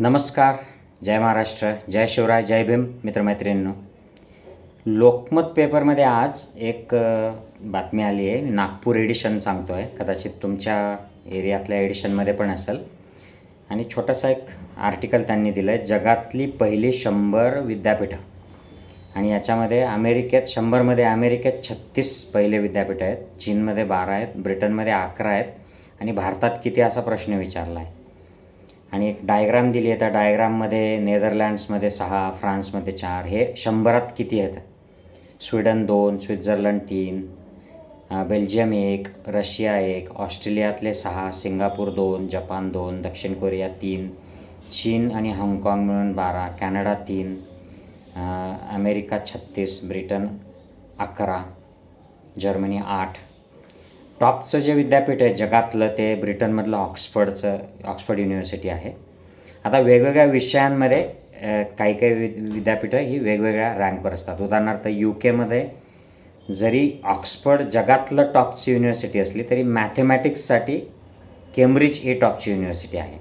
नमस्कार जय महाराष्ट्र जय शिवराय जय भीम मित्रमैत्रिणींनो. लोकमत पेपरमध्ये आज एक बातमी आली आहे. नागपूर एडिशन सांगतो आहे कदाचित तुमच्या एरियातल्या एडिशनमध्ये पण असेल. आणि छोटासा एक आर्टिकल त्यांनी दिलं आहे जगातली पहिली शंभर विद्यापीठं. आणि याच्यामध्ये अमेरिकेत शंभरमध्ये अमेरिकेत छत्तीस पहिले विद्यापीठं आहेत. चीनमध्ये बारा आहेत ब्रिटनमध्ये अकरा आहेत. आणि भारतात किती असा प्रश्न विचारला आहे आणि एक डायग्राम दिली आहे. त्या डायग्राममध्ये नेदरलँड्समध्ये सहा फ्रान्समध्ये चार. हे शंभरात किती आहेत? स्वीडन दोन स्वित्झर्लंड तीन बेल्जियम एक रशिया एक ऑस्ट्रेलियातले सहा सिंगापूर दोन जपान दोन दक्षिण कोरिया तीन चीन आणि हाँगकाँग मिळून बारा कॅनडा तीन अमेरिका छत्तीस ब्रिटन अकरा जर्मनी आठ टॉपचं जे विद्यापीठ आहे जगातलं ते ब्रिटनमधलं ऑक्सफर्डचं ऑक्सफर्ड युनिव्हर्सिटी आहे. आता वेगवेगळ्या विषयांमध्ये काही काही वि विद्यापीठं ही वेगवेगळ्या रँकवर असतात. उदाहरणार्थ यू केमध्ये जरी ऑक्सफर्ड जगातलं टॉपची युनिव्हर्सिटी असली तरी मॅथेमॅटिक्ससाठी केम्ब्रिज ही टॉपची युनिव्हर्सिटी आहे.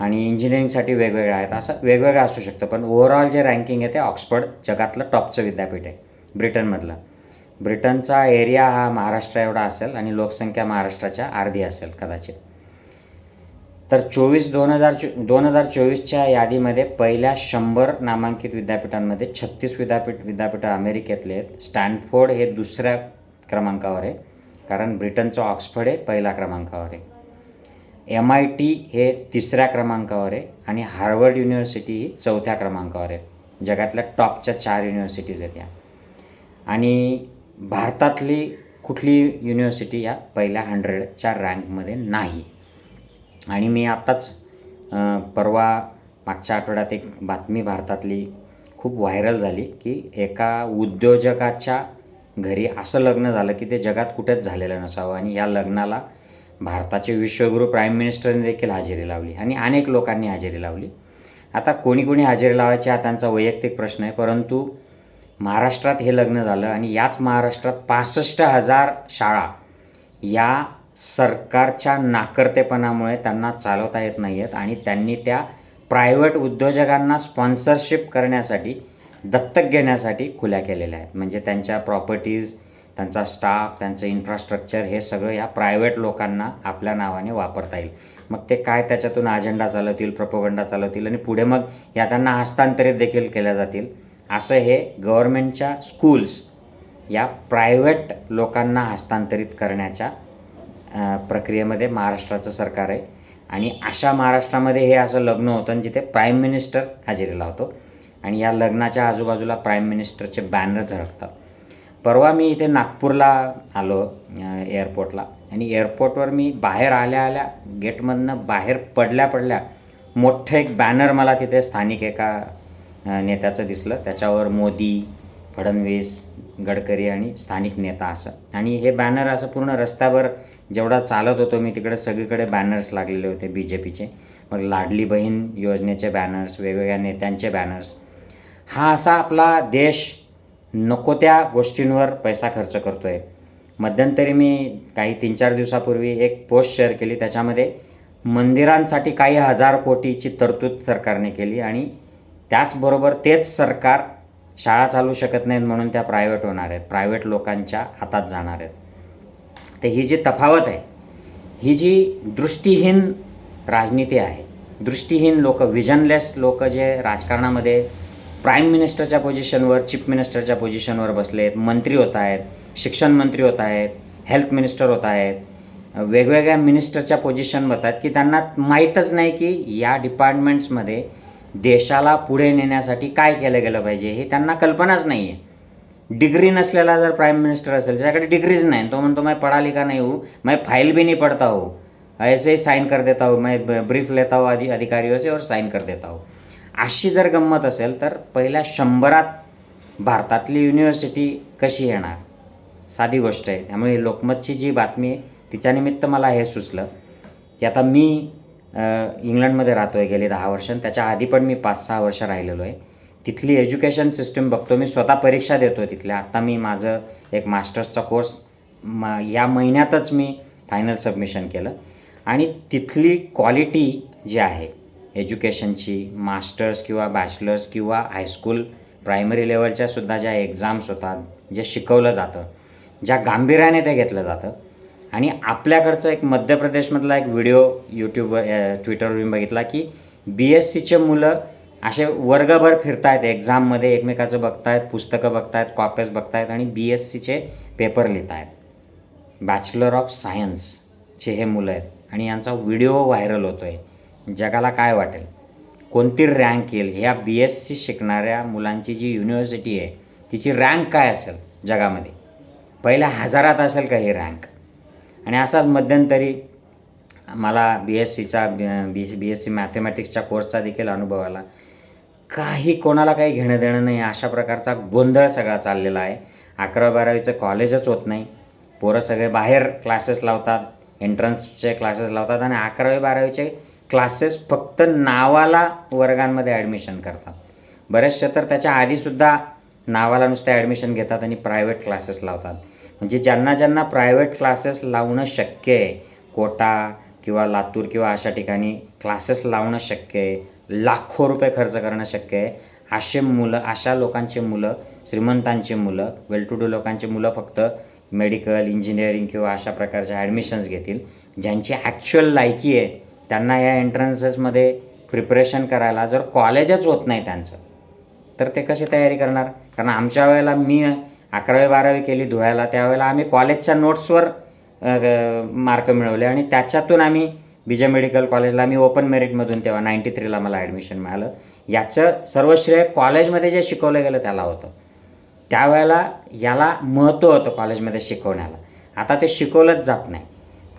आणि इंजिनिअरिंगसाठी वेगवेगळ्या आहेत. असं वेगवेगळं असू शकतं पण ओव्हरऑल जे रँकिंग आहे ते ऑक्सफर्ड जगातलं टॉपचं विद्यापीठ आहे ब्रिटनमधलं. ब्रिटनचा एरिया हा महाराष्ट्र एवढा असेल आणि लोकसंख्या महाराष्ट्राच्या अर्धी असेल कदाचित. तर चोवीस दोन हजार चो दोन हजार चोवीसच्या यादीमध्ये पहिल्या शंभर नामांकित विद्यापीठांमध्ये छत्तीस विद्यापीठ विद्यापीठं अमेरिकेतले आहेत. स्टॅनफोर्ड हे दुसऱ्या क्रमांकावर आहे. कारण ब्रिटनचं ऑक्सफर्ड हे पहिल्या क्रमांकावर आहे. एम आय टी हे तिसऱ्या क्रमांकावर आहे आणि हार्वर्ड युनिव्हर्सिटी ही चौथ्या क्रमांकावर आहे. जगातल्या टॉपच्या चार युनिव्हर्सिटीज आहेत या. आणि भारतातली कुठली युनिव्हर्सिटी या पहिल्या हंड्रेडच्या रँकमध्ये नाही. आणि मी आत्ताच परवा मागच्या आठवड्यात एक बातमी भारतातली खूप व्हायरल झाली की एका उद्योजकाच्या घरी असं लग्न झालं की ते जगात कुठेच झालेलं नसावं आणि या लग्नाला भारताचे विश्वगुरू प्राईम मिनिस्टरने देखील हजेरी लावली आणि अनेक लोकांनी हजेरी लावली. आता कोणी कोणी हजेरी लावायची हा त्यांचा वैयक्तिक प्रश्न आहे परंतु महाराष्ट्रात हे लग्न झालं आणि याच महाराष्ट्रात पासष्ट हजार शाळा या सरकारच्या नाकर्तेपणामुळे त्यांना चालवता येत नाही आहेत आणि त्यांनी त्या प्रायव्हेट उद्योजकांना स्पॉन्सरशिप करण्यासाठी दत्तक घेण्यासाठी खुल्या केलेल्या आहेत. म्हणजे त्यांच्या प्रॉपर्टीज त्यांचा स्टाफ त्यांचं इन्फ्रास्ट्रक्चर हे सगळं या प्रायव्हेट लोकांना आपल्या नावाने वापरता येईल. मग ते काय त्याच्यातून अजेंडा चालवतील प्रपोगंडा चालवतील आणि पुढे मग या त्यांना हस्तांतरित देखील केल्या जातील? असं हे गव्हर्मेंटच्या स्कूल्स या प्रायव्हेट लोकांना हस्तांतरित करण्याच्या प्रक्रियेमध्ये महाराष्ट्राचं सरकार आहे. आणि अशा महाराष्ट्रामध्ये हे असं लग्न होतं आणि जिथे प्राईम मिनिस्टर हजेरीला होतो आणि या लग्नाच्या आजूबाजूला प्राईम मिनिस्टरचे बॅनर झळकतात. परवा मी इथे नागपूरला आलो एअरपोर्टला आणि एअरपोर्टवर मी बाहेर आल्या आल्या गेटमधनं बाहेर पडल्या पडल्या मोठं एक बॅनर मला तिथे स्थानिक एका नेत्याचं दिसलं. त्याच्यावर मोदी फडणवीस गडकरी आणि स्थानिक नेता असं. आणि हे बॅनर असं पूर्ण रस्त्यावर जेवढा चालत होतो मी तिकडे सगळीकडे बॅनर्स लागलेले होते बी जे पीचे मग लाडली बहीण योजनेचे बॅनर्स वेगवेगळ्या नेत्यांचे बॅनर्स हा असा आपला देश नको त्या गोष्टींवर पैसा खर्च करतो आहे मध्यंतरी मी काही तीन चार दिवसापूर्वी एक पोस्ट शेअर केली. त्याच्यामध्ये मंदिरांसाठी काही हजार कोटीची तरतूद सरकारने केली आणि त्याचबरोबर तेच सरकार शाळा चालू शकत नाहीत म्हणून त्या प्रायव्हेट होणार आहेत. प्रायव्हेट लोकांच्या हातात जाणार आहेत. तर ही जी तफावत आहे ही जी दृष्टीहीन राजनीती आहे दृष्टीहीन लोक विजनलेस लोक जे राजकारणामध्ये प्राईम मिनिस्टरच्या पोझिशनवर चीफ मिनिस्टरच्या पोझिशनवर बसले आहेत मंत्री होत आहेत शिक्षण मंत्री होत आहेत हेल्थ मिनिस्टर होत आहेत वेगवेगळ्या मिनिस्टरच्या पोझिशनवर आहेत की त्यांना माहीतच नाही की या डिपार्टमेंट्समध्ये देशाला पुढे नेण्यासाठी काय केलं गेलं पाहिजे हे त्यांना कल्पनाच नाही आहे डिग्री नसलेला जर प्राईम मिनिस्टर असेल ज्याकडे डिग्रीज नाही तो म्हणतो मैं पढ़ा लिखा नाही हूँ मैं फाइल भी नहीं पढ़ता हूँ. ऐसे ही साइन कर देता हूँ मैं ब्रीफ लेता हूँ अधि अधिकारी से और साइन कर देता हूँ. अशी जर गंमत असेल तर पहिल्या शंभरात भारतातली युनिव्हर्सिटी कशी येणार? साधी गोष्ट आहे. त्यामुळे लोकमतची जी बातमी आहे तिच्यानिमित्त मला हे सुचलं की आता मी इंग्लंडमध्ये राहतो आहे गेली दहा वर्ष त्याच्या आधी पण मी पाच सहा वर्ष राहिलेलो आहे. तिथली एज्युकेशन सिस्टम बघतो मी स्वतः परीक्षा देतो आहे तिथल्या. आत्ता मी माझं एक मास्टर्सचा कोर्स म या महिन्यातच मी फायनल सबमिशन केलं. आणि तिथली क्वालिटी जी आहे एज्युकेशनची मास्टर्स किंवा बॅचलर्स किंवा हायस्कूल प्रायमरी लेवलच्या सुद्धा ज्या एक्झाम्स होतात जे शिकवलं जातं ज्या गांभीर्याने ते घेतलं जातं आणि आपल्याकडचं एक मध्य प्रदेशमधला एक व्हिडिओ यूट्यूबवर ट्विटरवर मी बघितला की बी एस सीचे मुलं असे वर्गभर फिरतायत एक्झाममध्ये एकमेकाचं बघतायत पुस्तकं बघतायत कॉप्याज बघतायत आणि बी एस सीचे पेपर लिहित आहेत बॅचलर ऑफ सायन्सचे हे मुलं आहेत आणि यांचा व्हिडिओ व्हायरल होतो आहे जगाला काय वाटेल? कोणती रँक येईल? ह्या बी एस सी शिकणाऱ्या मुलांची जी युनिव्हर्सिटी आहे तिची रँक काय असेल जगामध्ये? पहिल्या हजारात असेल का ही रँक आणि असाच मध्यंतरी मला बी एस सीचा बी बी एस सी मॅथमॅटिक्सच्या कोर्सचा देखील अनुभव आला. काही कोणाला काही घेणं देणं नाही अशा प्रकारचा गोंधळ सगळा चाललेला आहे. अकरा बारावीचं कॉलेजच होत नाही. पोरं सगळे बाहेर क्लासेस लावतात एंट्रन्सचे क्लासेस लावतात आणि अकरावी बारावीचे क्लासेस फक्त नावाला वर्गांमध्ये ॲडमिशन करतात. बरेचसे तर त्याच्या आधीसुद्धा नावाला नुसते ॲडमिशन घेतात आणि प्रायव्हेट क्लासेस लावतात. म्हणजे ज्यांना ज्यांना प्रायव्हेट क्लासेस लावणं शक्य आहे कोटा किंवा लातूर किंवा अशा ठिकाणी क्लासेस लावणं शक्य आहे लाखो रुपये खर्च करणं शक्य आहे असे मुलं अशा लोकांचे मुलं श्रीमंतांची मुलं वेल टू डू लोकांची मुलं फक्त मेडिकल इंजिनिअरिंग किंवा अशा प्रकारच्या ॲडमिशन्स घेतील. ज्यांची ॲक्च्युअल लायकी आहे त्यांना या एंट्रन्सेसमध्ये प्रिपरेशन करायला जर कॉलेजच होत नाही त्यांचं तर ते कशी तयारी करणार? कारण आमच्या वेळेला मी अकरावी बारावी केली धुळ्याला. त्यावेळेला आम्ही कॉलेजच्या नोट्सवर मार्क मिळवले आणि त्याच्यातून आम्ही बीजे मेडिकल कॉलेजला मी ओपन मेरिटमधून तेव्हा नाईंटी थ्रीला मला ॲडमिशन मिळालं. याचं सर्व श्रेय कॉलेजमध्ये जे शिकवलं गेलं त्याला होतं. त्यावेळेला याला महत्त्व होतं कॉलेजमध्ये शिकवण्याला. आता ते शिकवलंच जात नाही.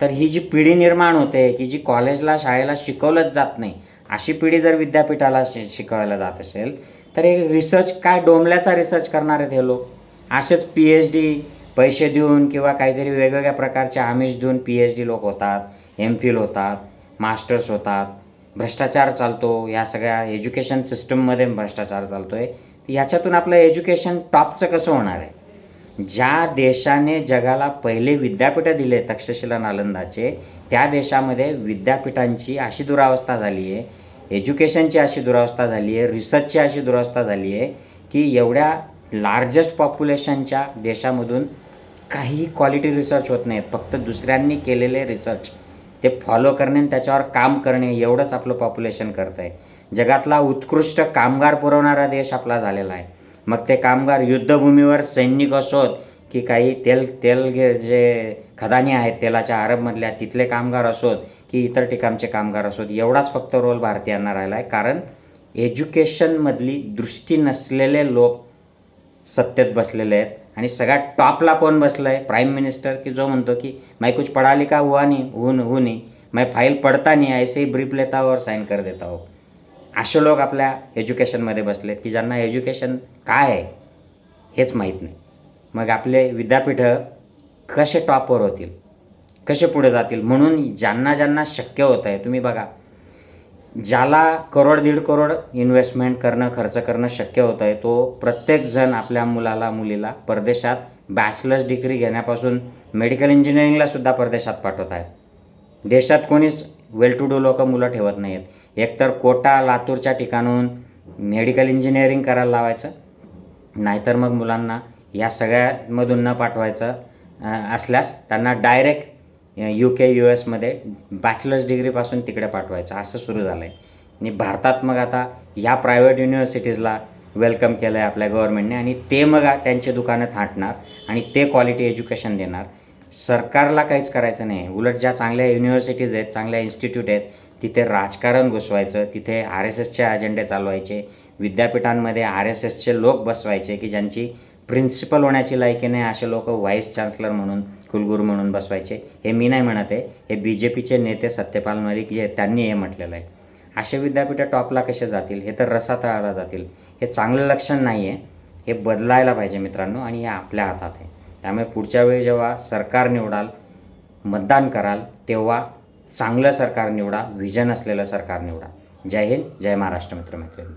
तर ही जी पिढी निर्माण होते की जी कॉलेजला शाळेला शिकवलंच जात नाही अशी पिढी जर विद्यापीठाला शि शिकवायला जात असेल तर हे रिसर्च काय डोंबल्याचा रिसर्च करणार आहेत हे लोक? असेच पी एच डी पैसे देऊन किंवा काहीतरी वेगवेगळ्या प्रकारचे आमिष देऊन पी एच डी लोक होतात एम फिल होतात मास्टर्स होतात भ्रष्टाचार चालतो या सगळ्या एज्युकेशन सिस्टममध्ये भ्रष्टाचार चालतो आहे याच्यातून आपलं एज्युकेशन टॉपचं कसं होणार आहे? ज्या देशाने जगाला पहिले विद्यापीठं दिले तक्षशिला नालंदाचे त्या देशामध्ये विद्यापीठांची अशी दुरावस्था झाली आहे एज्युकेशनची अशी दुरावस्था झाली आहे रिसर्चची अशी दुरावस्था झाली आहे की एवढ्या लार्जेस्ट पॉप्युलेशनच्या देशामधून काही क्वालिटी रिसर्च होत नाही. फक्त दुसऱ्यांनी केलेले रिसर्च ते फॉलो करणे आणि त्याच्यावर काम करणे एवढंच आपलं पॉप्युलेशन करतं आहे जगातला उत्कृष्ट कामगार पुरवणारा देश आपला झालेला आहे. मग ते कामगार युद्धभूमीवर सैनिक असोत की काही तेल तेल जे खदानी आहेत तेलाच्या आरबमधल्या तिथले कामगार असोत की इतर ठिकाणचे कामगार असोत एवढाच फक्त रोल भारतीयांना राहिला आहे कारण एज्युकेशनमधली दृष्टी नसलेले लोक सत्तेत बसलेले आहेत. आणि सगळ्यात टॉपला कोण बसलं आहे प्राईम मिनिस्टर की जो म्हणतो की मैं कुछ पढ़ा लिखा हुआ नहीं हूँ हूँ नहीं. मैं फाईल पडता नाही ऐसे ही ब्रीफ लेता हो और साईन कर देता हो. असे लोक आपल्या एज्युकेशनमध्ये बसलेत की ज्यांना एज्युकेशन काय आहे हेच माहीत नाही. मग आपले विद्यापीठं कसे टॉपवर होतील? कसे पुढे जातील? म्हणून ज्यांना ज्यांना शक्य होतं आहे तुम्ही बघा. ज्याला करोड दीड करोड इन्व्हेस्टमेंट करणं खर्च करणं शक्य होतं आहे तो प्रत्येकजण आपल्या मुलाला मुलीला परदेशात बॅचलर्स डिग्री घेण्यापासून मेडिकल इंजिनिअरिंगलासुद्धा परदेशात पाठवत आहे देशात कोणीच वेल टू डू लोक मुलं ठेवत नाही आहेत एकतर कोटा लातूरच्या ठिकाणून मेडिकल इंजिनिअरिंग करायला लावायचं नाहीतर मग मुलांना या सगळ्यामधून न पाठवायचं असल्यास त्यांना डायरेक्ट यू के यू एसमध्ये बॅचलर्स डिग्रीपासून तिकडे पाठवायचं. असं सुरू झालं आहे आणि भारतात मग आता ह्या प्रायव्हेट युनिव्हर्सिटीजला वेलकम केलं आहे आपल्या गव्हर्नमेंटने आणि ते मग त्यांचे दुकानं थाटणार आणि ते क्वालिटी एज्युकेशन देणार. सरकारला काहीच करायचं नाही. उलट ज्या चांगल्या युनिव्हर्सिटीज आहेत चांगल्या इन्स्टिट्यूट आहेत तिथे राजकारण घुसवायचं तिथे आर एस एसचे अजेंडे चालवायचे विद्यापीठांमध्ये आर एस एसचे लोक बसवायचे की ज्यांची प्रिन्सिपल होण्याची लायकी नाही असे लोक व्हाईस चान्सलर म्हणून कुलगुरू म्हणून बसवायचे. हे मी नाही म्हणत आहे. हे बी जे पीचे नेते सत्यपाल मलिक जे त्यांनी हे म्हटलेलं आहे. असे विद्यापीठं टॉपला कसे जातील? हे तर रसातळाला जातील. हे चांगलं लक्षण नाही आहे हे बदलायला पाहिजे मित्रांनो आणि हे आपल्या हातात आहे. त्यामुळे पुढच्या वेळी जेव्हा सरकार निवडाल मतदान कराल तेव्हा चांगलं सरकार निवडा व्हिजन असलेलं सरकार निवडा. जय हिंद जय महाराष्ट्र मित्रमैत्रिणी.